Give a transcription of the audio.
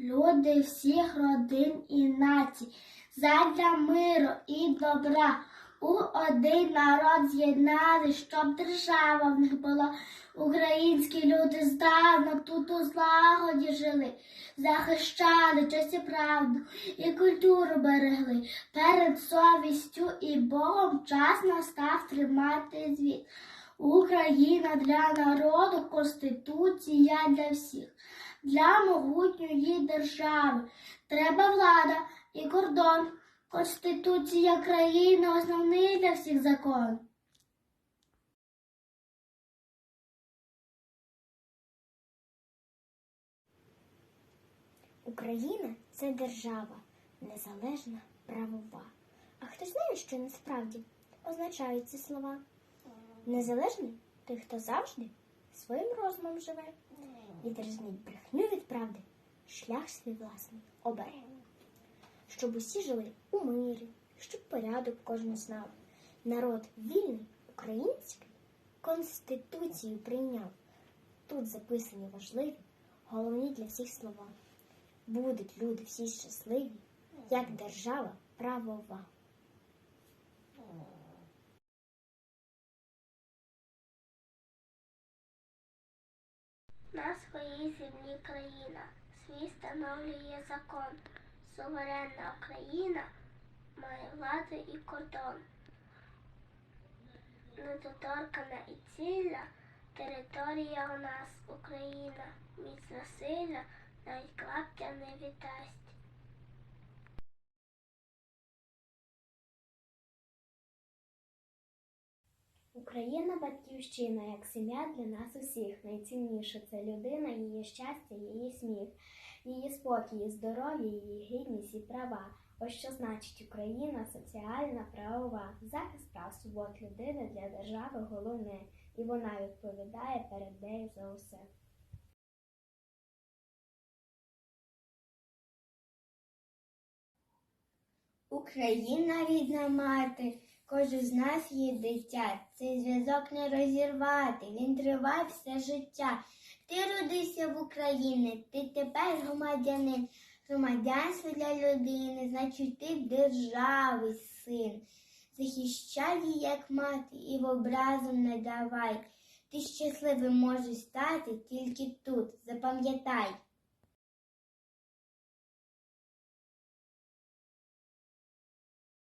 люди всіх родин і націй, задля миру і добра. У один народ з'єднали, щоб держава в них була. Українські люди здавна тут у злагоді жили, захищали честь і правду і культуру берегли. Перед совістю і Богом час настав тримати звіт. Україна для народу, конституція для всіх, для могутньої держави. Треба влада і кордон. Конституція країни основний для всіх закон. Україна це держава, незалежна, правова. А хто знає, що насправді означають ці слова? Незалежний той, хто завжди своїм розумом живе. Відрізнить брехню від правди, шлях свій власний обере. Щоб усі жили у мирі, щоб порядок кожен знав. Народ вільний, український, Конституцію прийняв. Тут записані важливі, головні для всіх слова. Будуть люди всі щасливі, як держава правова. На своїй землі країна, свій встановлює закон. Суверенна Україна має владу і кордон. Недоторкана і цілля, територія у нас Україна, міцна сила, навіть клаптя не віддасть. Україна батьківщина, як сім'я для нас усіх. Найцінніше це людина, її щастя, її сміх, її спокій, і здоров'я, її гідність і права. Ось що значить Україна соціальна, правова. Захист прав свобод людини для держави головне, і вона відповідає перед нею за усе. Україна рідна мати, кожен з нас є дитя. Цей зв'язок не розірвати, він триває все життя. Ти родився в Україні, ти тепер громадянин. Громадянство для людини, значить ти держави син. Захищай її, як мати, і в образу не давай. Ти щасливим можеш стати тільки тут, запам'ятай.